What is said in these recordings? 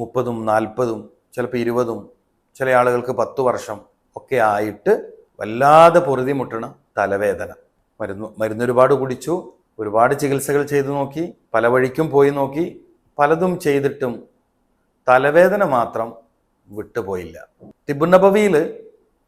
മുപ്പതും നാൽപ്പതും ചിലപ്പോൾ ഇരുപതും ചില ആളുകൾക്ക് പത്ത് വർഷം ഒക്കെ ആയിട്ട് വല്ലാതെ പൊറുതി മുട്ടണ തലവേദന. മരുന്ന് മരുന്ന് ഒരുപാട് കുടിച്ചു ഒരുപാട് ചികിത്സകൾ ചെയ്തു നോക്കി പല വഴിക്കും പോയി നോക്കി പലതും ചെയ്തിട്ടും തലവേദന മാത്രം വിട്ടുപോയില്ല. തിബുനബവിയിൽ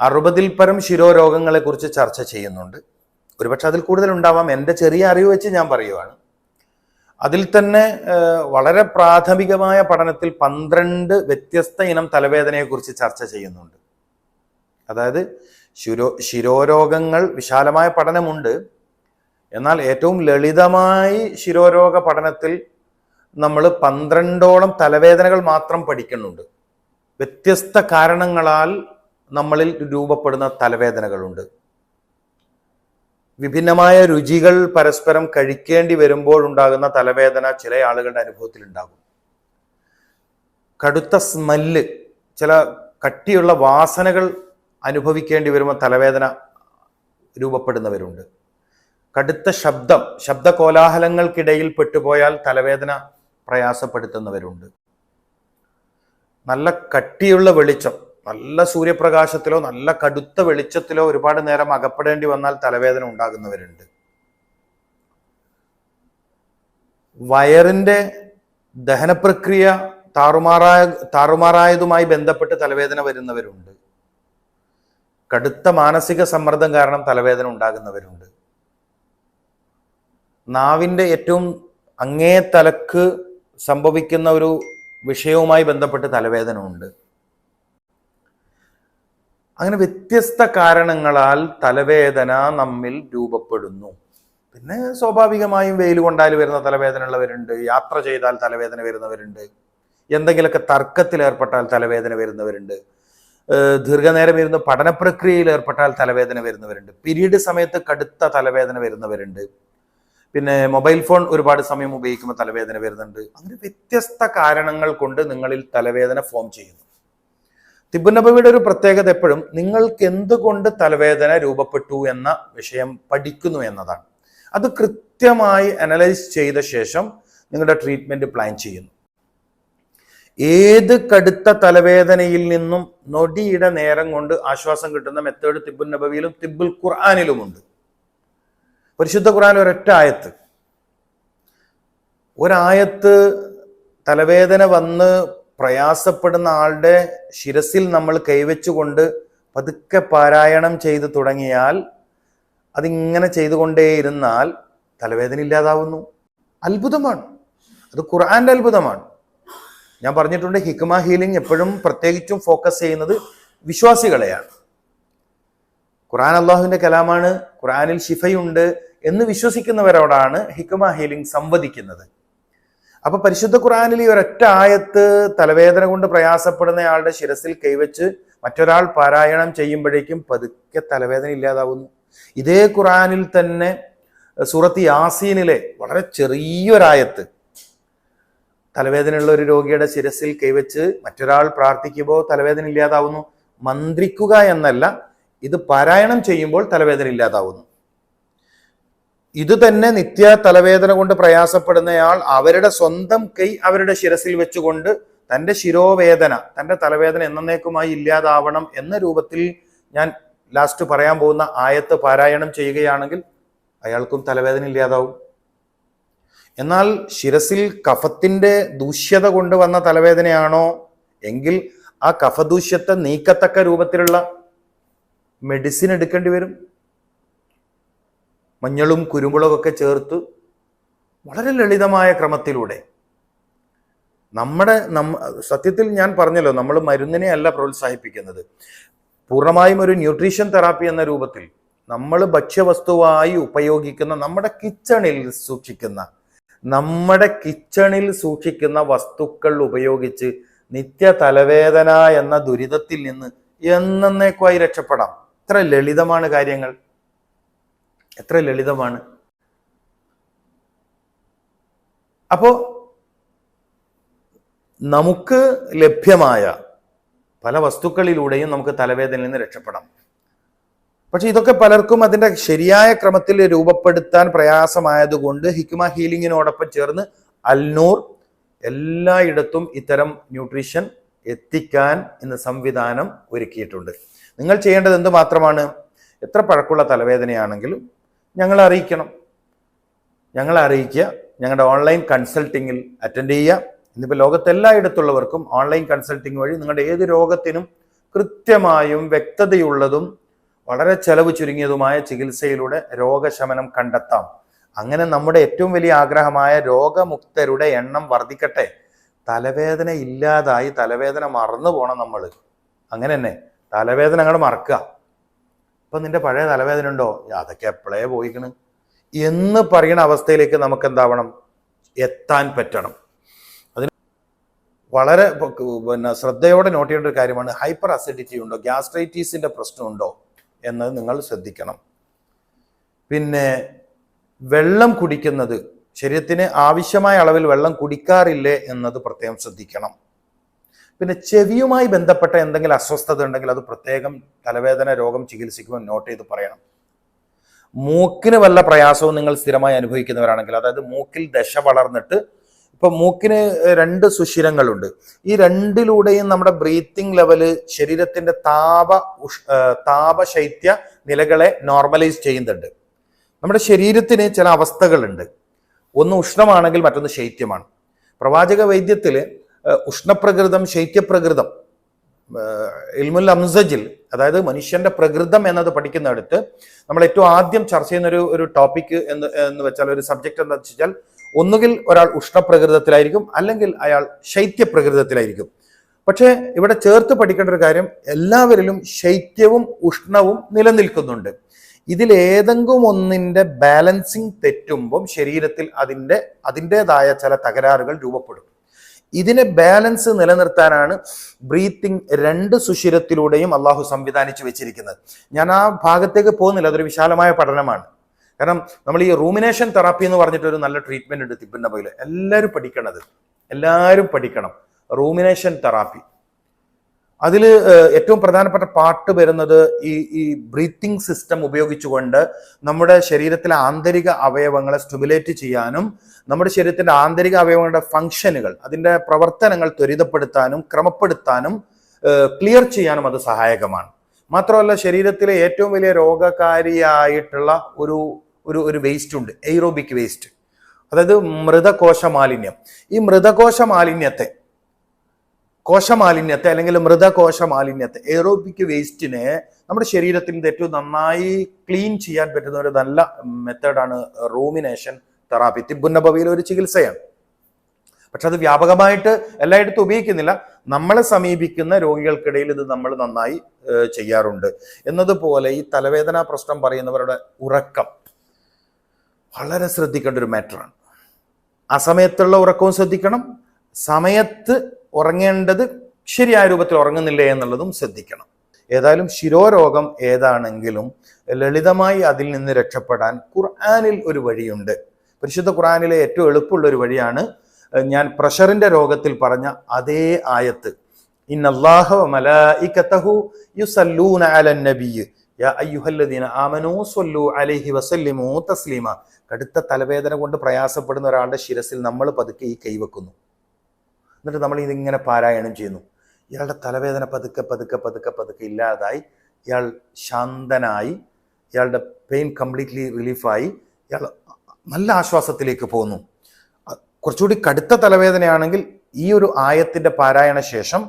അറുപതിൽ പരം ശിരോരോഗങ്ങളെക്കുറിച്ച് ചർച്ച ചെയ്യുന്നുണ്ട്. ഒരുപക്ഷെ അതിൽ കൂടുതൽ ഉണ്ടാവാം എന്റെ ചെറിയ അറിവ് വെച്ച് ഞാൻ പറയുവാണ്. അതിൽ തന്നെ വളരെ പ്രാഥമികമായ പഠനത്തിൽ പന്ത്രണ്ട് വ്യത്യസ്ത ഇനം തലവേദനയെക്കുറിച്ച് ചർച്ച ചെയ്യുന്നുണ്ട്. അതായത് ശിരോ ശിരോരോഗങ്ങൾ വിശാലമായ പഠനമുണ്ട്. എന്നാൽ ഏറ്റവും ലളിതമായി ശിരോരോഗ പഠനത്തിൽ നമ്മൾ പന്ത്രണ്ടോളം തലവേദനകൾ മാത്രം പഠിക്കുന്നുണ്ട്. വ്യത്യസ്ത കാരണങ്ങളാൽ നമ്മളിൽ രൂപപ്പെടുന്ന തലവേദനകളുണ്ട്. വിഭിന്നമായ രുചികൾ പരസ്പരം കഴിക്കേണ്ടി വരുമ്പോൾ ഉണ്ടാകുന്ന തലവേദന ചില ആളുകളുടെ അനുഭവത്തിൽ ഉണ്ടാകും കടുത്ത സ്മെല്ല് ചില കട്ടിയുള്ള വാസനകൾ അനുഭവിക്കേണ്ടി വരുമ്പോൾ തലവേദന രൂപപ്പെടുന്നവരുണ്ട്. കടുത്ത ശബ്ദം ശബ്ദ കോലാഹലങ്ങൾക്കിടയിൽ പെട്ടുപോയാൽ തലവേദന പ്രയാസപ്പെടുത്തുന്നവരുണ്ട്. നല്ല കട്ടിയുള്ള വെളിച്ചം നല്ല സൂര്യപ്രകാശത്തിലോ നല്ല കടുത്ത വെളിച്ചത്തിലോ ഒരുപാട് നേരം അകപ്പെടേണ്ടി വന്നാൽ തലവേദന ഉണ്ടാകുന്നവരുണ്ട്. വയറിന്റെ ദഹനപ്രക്രിയ താറുമാറായ താറുമാറായതുമായി ബന്ധപ്പെട്ട് തലവേദന വരുന്നവരുണ്ട്. കടുത്ത മാനസിക സമ്മർദ്ദം കാരണം തലവേദന ഉണ്ടാകുന്നവരുണ്ട്. നാവിന്റെ ഏറ്റവും അങ്ങേ തലക്ക് സംഭവിക്കുന്ന ഒരു വിഷയവുമായി ബന്ധപ്പെട്ട് തലവേദന ഉണ്ട് അങ്ങനെ വ്യത്യസ്ത കാരണങ്ങളാൽ തലവേദന നമ്മിൽ രൂപപ്പെടുന്നു. പിന്നെ സ്വാഭാവികമായും വെയിൽ കൊണ്ടാൽ വരുന്ന തലവേദന ഉള്ളവരുണ്ട് യാത്ര ചെയ്താൽ തലവേദന വരുന്നവരുണ്ട് എന്തെങ്കിലുമൊക്കെ തർക്കത്തിൽ ഏർപ്പെട്ടാൽ തലവേദന വരുന്നവരുണ്ട് ദീർഘനേരം ഇരുന്ന് പഠന പ്രക്രിയയിൽ ഏർപ്പെട്ടാൽ തലവേദന വരുന്നവരുണ്ട് പിരീഡ് സമയത്ത് കടുത്ത തലവേദന വരുന്നവരുണ്ട് പിന്നെ മൊബൈൽ ഫോൺ ഒരുപാട് സമയം ഉപയോഗിക്കുമ്പോൾ തലവേദന വരുന്നുണ്ട്. അങ്ങനെ വ്യത്യസ്ത കാരണങ്ങൾ കൊണ്ട് നിങ്ങളിൽ തലവേദന ഫോം ചെയ്യുന്നു. തിബുനബിയുടെ ഒരു പ്രത്യേകത എപ്പോഴും നിങ്ങൾക്ക് എന്തുകൊണ്ട് തലവേദന രൂപപ്പെട്ടു എന്ന വിഷയം പഠിക്കുന്നു എന്നതാണ്. അത് കൃത്യമായി അനലൈസ് ചെയ്ത ശേഷം നിങ്ങളുടെ ട്രീറ്റ്മെന്റ് പ്ലാൻ ചെയ്യുന്നു. ഏത് കടുത്ത തലവേദനയിൽ നിന്നും നൊടിയുടെ നേരം കൊണ്ട് ആശ്വാസം കിട്ടുന്ന മെത്തേഡ് തിബുൽ നബവിയിലും തിബുൽ ഖുർആാനിലുമുണ്ട്. പരിശുദ്ധ ഖുർആൻ ഒരൊറ്റ ആയത്ത്. ഒരായത്ത് തലവേദന വന്ന് പ്രയാസപ്പെടുന്ന ആളുടെ ശിരസിൽ നമ്മൾ കൈവച്ചുകൊണ്ട് പതുക്കെ പാരായണം ചെയ്ത് തുടങ്ങിയാൽ അതിങ്ങനെ ചെയ്തുകൊണ്ടേയിരുന്നാൽ തലവേദന ഇല്ലാതാവുന്നു. അത്ഭുതമാണ്. അത് ഖുർആന്റെ അത്ഭുതമാണ്. ഞാൻ പറഞ്ഞിട്ടുണ്ട് ഹിക്മ ഹീലിംഗ് എപ്പോഴും പ്രത്യേകിച്ചും ഫോക്കസ് ചെയ്യുന്നത് വിശ്വാസികളെയാണ്. ഖുർആൻ അള്ളാഹുവിന്റെ കലാമാണ് ഖുർആനിൽ ഷിഫയുണ്ട് എന്ന് വിശ്വസിക്കുന്നവരോടാണ് ഹിക്മ ഹീലിംഗ് സംവദിക്കുന്നത്. അപ്പൊ പരിശുദ്ധ ഖുറാനിൽ ഈ ഒരൊറ്റ ആയത്ത് തലവേദന കൊണ്ട് പ്രയാസപ്പെടുന്നയാളുടെ ശിരസിൽ കൈവച്ച് മറ്റൊരാൾ പാരായണം ചെയ്യുമ്പോഴേക്കും പതുക്കെ തലവേദന ഇല്ലാതാവുന്നു. ഇതേ ഖുറാനിൽ തന്നെ സൂറത്ത് യാസീനിലെ വളരെ ചെറിയൊരായത്ത് തലവേദനയുള്ള ഒരു രോഗിയുടെ ശിരസിൽ കൈവച്ച് മറ്റൊരാൾ പ്രാർത്ഥിക്കുമ്പോൾ തലവേദന ഇല്ലാതാവുന്നു. മന്ത്രിക്കുക എന്നല്ല ഇത് പാരായണം ചെയ്യുമ്പോൾ തലവേദന ഇല്ലാതാവുന്നു. ഇത് തന്നെ നിത്യ തലവേദന കൊണ്ട് പ്രയാസപ്പെടുന്നയാൾ അവരുടെ സ്വന്തം കൈ അവരുടെ ശിരസിൽ വെച്ചുകൊണ്ട് തന്റെ ശിരോവേദന തന്റെ തലവേദന എന്നേക്കുമായി ഇല്ലാതാവണം എന്ന രൂപത്തിൽ ഞാൻ ലാസ്റ്റ് പറയാൻ പോകുന്ന ആയത്ത് പാരായണം ചെയ്യുകയാണെങ്കിൽ അയാൾക്കും തലവേദന ഇല്ലാതാവും. എന്നാൽ ശിരസിൽ കഫത്തിന്റെ ദൂഷ്യത കൊണ്ട് വന്ന തലവേദനയാണോ? എങ്കിൽ ആ കഫദൂഷ്യത്തെ നീക്കത്തക്ക രൂപത്തിലുള്ള മെഡിസിൻ എടുക്കേണ്ടി വരും. മഞ്ഞളും കുരുമുളകൊക്കെ ചേർത്ത് വളരെ ലളിതമായ ക്രമത്തിലൂടെ. നമ്മുടെ നമ്മ സത്യത്തിൽ ഞാൻ പറഞ്ഞല്ലോ നമ്മൾ മരുന്നിനെ അല്ല പ്രോത്സാഹിപ്പിക്കുന്നത്. പൂർണമായും ഒരു ന്യൂട്രീഷൻ തെറാപ്പി എന്ന രൂപത്തിൽ നമ്മൾ ഭക്ഷ്യവസ്തുവായി ഉപയോഗിക്കുന്ന നമ്മുടെ കിച്ചണിൽ സൂക്ഷിക്കുന്ന നമ്മുടെ കിച്ചണിൽ സൂക്ഷിക്കുന്ന വസ്തുക്കൾ ഉപയോഗിച്ച് നിത്യ തലവേദന എന്ന ദുരിതത്തിൽ നിന്ന് എന്നേക്കുമായി രക്ഷപ്പെടാം. ഇത്ര ലളിതമാണ് കാര്യങ്ങൾ. എത്ര ലളിതമാണ്. അപ്പോ നമുക്ക് ലഭ്യമായ പല വസ്തുക്കളിലൂടെയും നമുക്ക് തലവേദനയിൽ നിന്ന് രക്ഷപ്പെടാം. പക്ഷെ ഇതൊക്കെ പലർക്കും അതിന്റെ ശരിയായ ക്രമത്തിൽ രൂപപ്പെടുത്താൻ പ്രയാസമായതുകൊണ്ട് ഹിക്മ ഹീലിങ്ങിനോടൊപ്പം ചേർന്ന് അൽനൂർ എല്ലായിടത്തും ഇത്തരം ന്യൂട്രീഷൻ എത്തിക്കാൻ ഇന്ന് സംവിധാനം ഒരുക്കിയിട്ടുണ്ട്. നിങ്ങൾ ചെയ്യേണ്ടത് എന്ത് മാത്രമാണ് എത്ര പഴക്കമുള്ള തലവേദനയാണെങ്കിലും ഞങ്ങളെ അറിയിക്കണം ഞങ്ങളെ അറിയിക്കുക ഞങ്ങളുടെ ഓൺലൈൻ കൺസൾട്ടിങ്ങിൽ അറ്റൻഡ് ചെയ്യുക. ഇന്നിപ്പോൾ ലോകത്തെല്ലായിടത്തുള്ളവർക്കും ഓൺലൈൻ കൺസൾട്ടിങ് വഴി നിങ്ങളുടെ ഏത് രോഗത്തിനും കൃത്യമായും വ്യക്തതയുള്ളതും വളരെ ചെലവ് ചുരുങ്ങിയതുമായ ചികിത്സയിലൂടെ രോഗശമനം കണ്ടെത്താം. അങ്ങനെ നമ്മുടെ ഏറ്റവും വലിയ ആഗ്രഹമായ രോഗമുക്തരുടെ എണ്ണം വർദ്ധിക്കട്ടെ. തലവേദന ഇല്ലാതായി തലവേദന മറന്നു പോണം നമ്മൾ അങ്ങനെ തന്നെ തലവേദന അങ്ങോട്ട് മറക്കുക. ഇപ്പൊ നിന്റെ പഴയ തലവേദന ഉണ്ടോ അതൊക്കെ എപ്പോഴേ പോയിക്കണ്? എന്ന് പറയുന്ന അവസ്ഥയിലേക്ക് നമുക്ക് എന്താവണം? എത്താൻ പറ്റണം. അതിന് വളരെ പിന്നെ ശ്രദ്ധയോടെ നോട്ട് ചെയ്യേണ്ട ഒരു കാര്യമാണ് ഹൈപ്പർ അസിഡിറ്റി ഉണ്ടോ? ഗ്യാസ്ട്രൈറ്റീസിന്റെ പ്രശ്നമുണ്ടോ? എന്നത് നിങ്ങൾ ശ്രദ്ധിക്കണം. പിന്നെ വെള്ളം കുടിക്കുന്നത് ശരീരത്തിന് ആവശ്യമായ അളവിൽ വെള്ളം കുടിക്കാറില്ലേ എന്നത് പ്രത്യേകം ശ്രദ്ധിക്കണം. പിന്നെ ചെവിയുമായി ബന്ധപ്പെട്ട എന്തെങ്കിലും അസ്വസ്ഥത ഉണ്ടെങ്കിൽ അത് പ്രത്യേകം തലവേദന രോഗം ചികിത്സിക്കുമ്പോൾ നോട്ട് ചെയ്ത് പറയണം. മൂക്കിന് വല്ല പ്രയാസവും നിങ്ങൾ സ്ഥിരമായി അനുഭവിക്കുന്നവരാണെങ്കിൽ അതായത് മൂക്കിൽ ദശ വളർന്നിട്ട് ഇപ്പൊ മൂക്കിന് രണ്ട് സുഷിരങ്ങളുണ്ട്. ഈ രണ്ടിലൂടെയും നമ്മുടെ ബ്രീത്തിങ് ലെവൽ ശരീരത്തിന്റെ താപ താപശൈത്യ നിലകളെ നോർമലൈസ് ചെയ്യുന്നുണ്ട്. നമ്മുടെ ശരീരത്തിന് ചില അവസ്ഥകളുണ്ട്. ഒന്ന് ഉഷ്ണമാണെങ്കിൽ മറ്റൊന്ന് ശൈത്യമാണ്. പ്രവാചക വൈദ്യത്തിൽ ഉഷ്ണപ്രകൃതം ശൈത്യപ്രകൃതം ഇൽമുൽ അംസജിൽ അതായത് മനുഷ്യന്റെ പ്രകൃതം എന്നത് പഠിക്കുന്നിടത്ത് നമ്മൾ ഏറ്റവും ആദ്യം ചർച്ച ചെയ്യുന്ന ഒരു ഒരു ടോപ്പിക് എന്ന് എന്ന് വെച്ചാൽ ഒരു സബ്ജക്ട് എന്താ വെച്ചാൽ ഒന്നുകിൽ ഒരാൾ ഉഷ്ണപ്രകൃതത്തിലായിരിക്കും അല്ലെങ്കിൽ അയാൾ ശൈത്യപ്രകൃതത്തിലായിരിക്കും. പക്ഷേ ഇവിടെ ചേർത്ത് പഠിക്കേണ്ട ഒരു കാര്യം എല്ലാവരിലും ശൈത്യവും ഉഷ്ണവും നിലനിൽക്കുന്നുണ്ട്. ഇതിൽ ഏതെങ്കിലും ഒന്നിന്റെ ബാലൻസിങ് തെറ്റുമ്പം ശരീരത്തിൽ അതിന്റെ അതിന്റെതായ ചില തകരാറുകൾ രൂപപ്പെടും. ഇതിനെ ബാലൻസ് നിലനിർത്താനാണ് ബ്രീത്തിങ് രണ്ട് സുഷിരത്തിലൂടെയും അള്ളാഹു സംവിധാനിച്ചു വെച്ചിരിക്കുന്നത്. ഞാൻ ആ ഭാഗത്തേക്ക് പോകുന്നില്ല അതൊരു വിശാലമായ പഠനമാണ്. കാരണം നമ്മൾ ഈ റൂമിനേഷൻ തെറാപ്പി എന്ന് പറഞ്ഞിട്ട് ഒരു നല്ല ട്രീറ്റ്മെന്റ് ഉണ്ട് തിപ്പിന്റെ ബൈൽ എല്ലാവരും പഠിക്കണത്. എല്ലാവരും പഠിക്കണം. റൂമിനേഷൻ തെറാപ്പി അതിൽ ഏറ്റവും പ്രധാനപ്പെട്ട പാട്ട് വരുന്നത് ഈ ഈ ബ്രീത്തിങ് സിസ്റ്റം ഉപയോഗിച്ചുകൊണ്ട് നമ്മുടെ ശരീരത്തിലെ ആന്തരിക അവയവങ്ങളെ സ്റ്റിമുലേറ്റ് ചെയ്യാനും നമ്മുടെ ശരീരത്തിന്റെ ആന്തരിക അവയവങ്ങളുടെ ഫംഗ്ഷനുകൾ അതിന്റെ പ്രവർത്തനങ്ങൾ ത്വരിതപ്പെടുത്താനും ക്രമപ്പെടുത്താനും ക്ലിയർ ചെയ്യാനും അത് സഹായകമാണ്. മാത്രമല്ല ശരീരത്തിലെ ഏറ്റവും വലിയ രോഗകാരിയായിട്ടുള്ള ഒരു ഒരു ഒരു വേസ്റ്റ് ഉണ്ട് എയ്റോബിക് വേസ്റ്റ് അതായത് മൃതകോശ മാലിന്യം ഈ മൃതകോശ മാലിന്യത്തെ കോശമാലിന്യത്തെ അല്ലെങ്കിൽ മൃതകോശ മാലിന്യത്തെ എയറോബിക് വേസ്റ്റിനെ നമ്മുടെ ശരീരത്തിൽ നിന്ന് ഏറ്റവും നന്നായി ക്ലീൻ ചെയ്യാൻ പറ്റുന്ന ഒരു നല്ല മെത്തേഡാണ് റൂമിനേഷൻ തെറാപ്പി തിബുന്നബവിയിലെ ഒരു ചികിത്സയാണ്. പക്ഷെ അത് വ്യാപകമായിട്ട് എല്ലായിടത്തും ഉപയോഗിക്കുന്നില്ല. നമ്മളെ സമീപിക്കുന്ന രോഗികൾക്കിടയിൽ ഇത് നമ്മൾ നന്നായി ചെയ്യാറുണ്ട്. എന്നതുപോലെ ഈ തലവേദന പ്രശ്നം പറയുന്നവരുടെ ഉറക്കം വളരെ ശ്രദ്ധിക്കേണ്ട ഒരു മാറ്ററാണ് ആ സമയത്തുള്ള ഉറക്കവും ശ്രദ്ധിക്കണം. സമയത്ത് ഉറങ്ങേണ്ടത് ശരിയായ രൂപത്തിൽ ഉറങ്ങുന്നില്ലേ എന്നുള്ളതും ശ്രദ്ധിക്കണം. ഏതായാലും ശിരോരോഗം ഏതാണെങ്കിലും ലളിതമായി അതിൽ നിന്ന് രക്ഷപ്പെടാൻ ഖുർആാനിൽ ഒരു വഴിയുണ്ട്. പരിശുദ്ധ ഖുർആാനിലെ ഏറ്റവും എളുപ്പമുള്ള ഒരു വഴിയാണ് ഞാൻ പ്രഷറിന്റെ രോഗത്തിൽ പറഞ്ഞ അതേ ആയത്ത്. കടുത്ത തലവേദന കൊണ്ട് പ്രയാസപ്പെടുന്ന ഒരാളുടെ ശിരസിൽ നമ്മൾ പതുക്കെ ഈ കൈവെക്കുന്നു. എന്നിട്ട് നമ്മൾ ഇതിങ്ങനെ പാരായണം ചെയ്യുന്നു. ഇയാളുടെ തലവേദന പതുക്കെ പതുക്കെ പതുക്കെ പതുക്കെ ഇല്ലാതായി. ഇയാൾ ശാന്തനായി. ഇയാളുടെ പെയിൻ കംപ്ലീറ്റ്ലി റിലീഫായി ഇയാൾ നല്ല ആശ്വാസത്തിലേക്ക് പോകുന്നു. കുറച്ചുകൂടി കടുത്ത തലവേദനയാണെങ്കിൽ ഈ ഒരു ആയത്തിന്റെ പാരായണ ശേഷം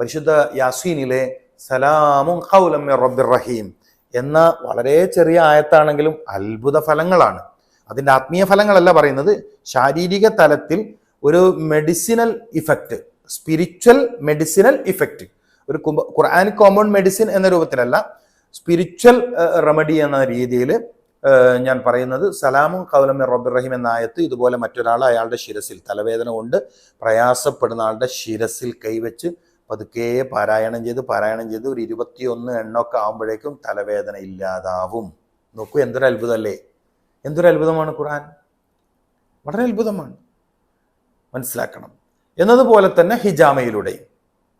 പരിശുദ്ധ യാസീനിലെ സലാമും ഖൗലം മിർ റബ്ബിർ റഹീം എന്ന വളരെ ചെറിയ ആയത്താണെങ്കിലും അത്ഭുത ഫലങ്ങളാണ്. അതിന്റെ ആത്മീയ ഫലങ്ങളല്ല പറയുന്നത്. ശാരീരിക തലത്തിൽ ഒരു medicinal effect spiritual medicinal effect ഒരു ഖുർആൻ കോമൺ മെഡിസിൻ എന്ന രൂപത്തിലല്ല സ്പിരിച്വൽ റെമഡി എന്ന രീതിയിൽ ഞാൻ പറയുന്നത് സലാമും കൗലമി റബ്ബുറഹിം റഹീം എന്ന ആയത്ത് ഇതുപോലെ മറ്റൊരാൾ അയാളുടെ ശിരസിൽ തലവേദന കൊണ്ട് പ്രയാസപ്പെടുന്ന ആളുടെ ശിരസിൽ കൈവച്ച് പതുക്കെ പാരായണം ചെയ്ത് പാരായണം ചെയ്ത് ഒരു ഇരുപത്തിയൊന്ന് എണ്ണൊക്കെ ആകുമ്പോഴേക്കും തലവേദന ഇല്ലാതാവും. നോക്കൂ എന്തൊരു അത്ഭുതമല്ലേ? എന്തൊരു അത്ഭുതമാണ് ഖുർആൻ? വളരെ അത്ഭുതമാണ്. മനസ്സിലാക്കണം. എന്നതുപോലെ തന്നെ ഹിജാമയിലൂടെയും.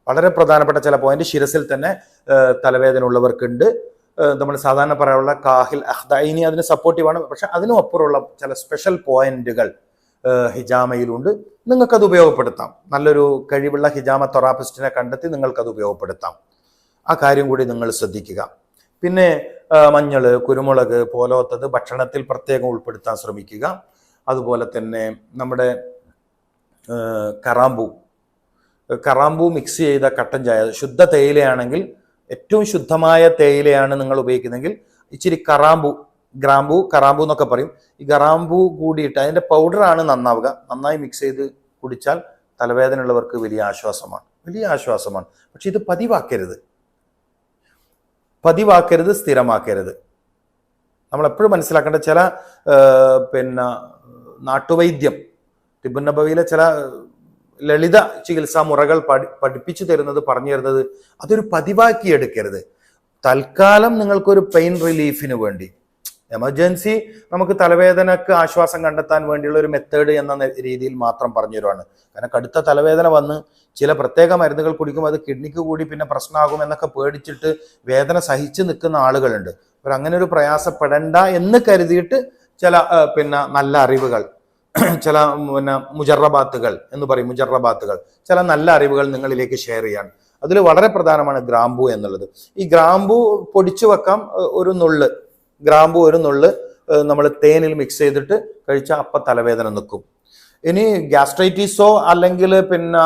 വളരെ പ്രധാനപ്പെട്ട ചില പോയിന്റ് ശിരസിൽ തന്നെ തലവേദന ഉള്ളവർക്കുണ്ട് നമ്മൾ സാധാരണ പറയാനുള്ള കാഹിൽ അഹ്ദൈനി അതിന് സപ്പോർട്ടീവാണ് പക്ഷെ അതിനും അപ്പുറമുള്ള ചില സ്പെഷ്യൽ പോയിന്റുകൾ ഹിജാമയിലുണ്ട്. നിങ്ങൾക്കത് ഉപയോഗപ്പെടുത്താം. നല്ലൊരു കഴിവുള്ള ഹിജാമ തൊറാപ്പിസ്റ്റിനെ കണ്ടെത്തി നിങ്ങൾക്കത് ഉപയോഗപ്പെടുത്താം. ആ കാര്യം കൂടി നിങ്ങൾ ശ്രദ്ധിക്കുക. പിന്നെ മഞ്ഞൾ കുരുമുളക് പോലോത്തത് ഭക്ഷണത്തിൽ പ്രത്യേകം ഉൾപ്പെടുത്താൻ ശ്രമിക്കുക. അതുപോലെ തന്നെ നമ്മുടെ കറാമ്പൂ. കറാമ്പൂ മിക്സ് ചെയ്ത കട്ടൻ ചായ ശുദ്ധ തേയിലയാണെങ്കിൽ ഏറ്റവും ശുദ്ധമായ തേയിലയാണ് നിങ്ങൾ ഉപയോഗിക്കുന്നതെങ്കിൽ ഇച്ചിരി കറാമ്പൂ ഗ്രാമ്പൂ കറാമ്പൂ എന്നൊക്കെ പറയും. ഈ കറാമ്പൂ കൂടിയിട്ട് അതിന്റെ പൗഡറാണ് നന്നാവുക. നന്നായി മിക്സ് ചെയ്ത് കുടിച്ചാൽ തലവേദന ഉള്ളവർക്ക് വലിയ ആശ്വാസമാണ്. വലിയ ആശ്വാസമാണ്. പക്ഷെ ഇത് പതിവാക്കരുത്. പതിവാക്കരുത് സ്ഥിരമാക്കരുത്. നമ്മളെപ്പോഴും മനസ്സിലാക്കേണ്ട ചില പിന്നെ നാട്ടുവൈദ്യം ടിബുൻ നബവിയിലെ ചില ലളിത ചികിത്സാ മുറകൾ പഠി പഠിപ്പിച്ചു തരുന്നത് പറഞ്ഞു തരുന്നത് അതൊരു പതിവാക്കി എടുക്കരുത്. തൽക്കാലം നിങ്ങൾക്കൊരു പെയിൻ റിലീഫിന് വേണ്ടി. എമർജൻസി നമുക്ക് തലവേദനക്ക് ആശ്വാസം കണ്ടെത്താൻ വേണ്ടിയുള്ള ഒരു മെത്തേഡ് എന്ന രീതിയിൽ മാത്രം പറഞ്ഞു തരുവാണ് കാരണം കടുത്ത തലവേദന വന്ന് ചില പ്രത്യേക മരുന്നുകൾ കുടിക്കുമ്പോൾ അത് കിഡ്നിക്ക് കൂടി പിന്നെ പ്രശ്നമാകും എന്നൊക്കെ പേടിച്ചിട്ട് വേദന സഹിച്ചു നിൽക്കുന്ന ആളുകളുണ്ട്. അവർ അങ്ങനെ ഒരു പ്രയാസപ്പെടണ്ട എന്ന് കരുതിയിട്ട് ചില പിന്നെ നല്ല അറിവുകൾ ചില പിന്നെ മുജറബാത്തുകൾ എന്ന് പറയും മുജറബാത്തുകൾ. ചില നല്ല അറിവുകൾ നിങ്ങളിലേക്ക് ഷെയർ ചെയ്യാണ് അതിൽ വളരെ പ്രധാനമാണ് ഗ്രാമ്പു എന്നുള്ളത്. ഈ ഗ്രാമ്പു പൊടിച്ചു വെക്കാം ഒരു നുള്ള്. ഗ്രാമ്പു ഒരു നുള്ള് നമ്മൾ തേനിൽ മിക്സ് ചെയ്തിട്ട് കഴിച്ചാൽ അപ്പം തലവേദന നിൽക്കും ഇനി ഗ്യാസ്ട്രൈറ്റീസോ അല്ലെങ്കിൽ പിന്നെ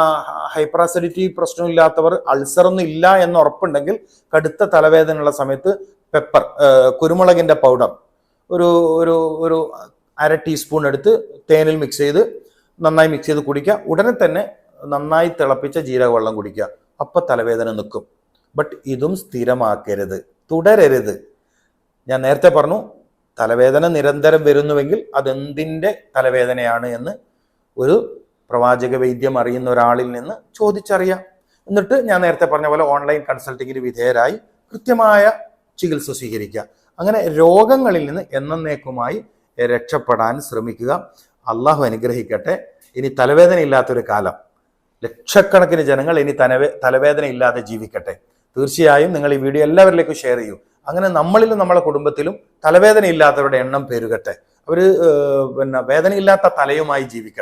ഹൈപ്പർ അസിഡിറ്റി പ്രശ്നമില്ലാത്തവർ അൾസറൊന്നും ഇല്ല എന്ന് ഉറപ്പുണ്ടെങ്കിൽ കടുത്ത തലവേദനയുള്ള സമയത്ത് പെപ്പർ കുരുമുളകിന്റെ പൗഡർ ഒരു ഒരു ഒരു അര ടീസ്പൂൺ എടുത്ത് തേനിൽ മിക്സ് ചെയ്ത് നന്നായി മിക്സ് ചെയ്ത് കുടിക്കുക. ഉടനെ തന്നെ നന്നായി തിളപ്പിച്ച ജീരകവെള്ളം കുടിക്കുക. അപ്പൊ തലവേദന നിൽക്കും. ബട്ട് ഇതും സ്ഥിരമാക്കരുത്. തുടരരുത്. ഞാൻ നേരത്തെ പറഞ്ഞു തലവേദന നിരന്തരം വരുന്നുവെങ്കിൽ അതെന്തിന്റെ തലവേദനയാണ് എന്ന് ഒരു പ്രവാചക വൈദ്യം അറിയുന്ന ഒരാളിൽ നിന്ന് ചോദിച്ചറിയാം. എന്നിട്ട് ഞാൻ നേരത്തെ പറഞ്ഞ പോലെ ഓൺലൈൻ കൺസൾട്ടിങ്ങിന് വിധേയരായി കൃത്യമായ ചികിത്സ സ്വീകരിക്കുക. അങ്ങനെ രോഗങ്ങളിൽ നിന്ന് എന്നേക്കുമായി രക്ഷപ്പെടാൻ ശ്രമിക്കുക. അള്ളാഹു അനുഗ്രഹിക്കട്ടെ. ഇനി തലവേദന ഇല്ലാത്തൊരു കാലം. ലക്ഷക്കണക്കിന് ജനങ്ങൾ ഇനി തലവേ തലവേദന ഇല്ലാതെ ജീവിക്കട്ടെ. തീർച്ചയായും നിങ്ങൾ ഈ വീഡിയോ എല്ലാവരിലേക്കും ഷെയർ ചെയ്യൂ. അങ്ങനെ നമ്മളിലും നമ്മളെ കുടുംബത്തിലും തലവേദന ഇല്ലാത്തവരുടെ എണ്ണം പെരുകട്ടെ. അവർ പിന്നെ വേദനയില്ലാത്ത തലയുമായി ജീവിക്കട്ടെ.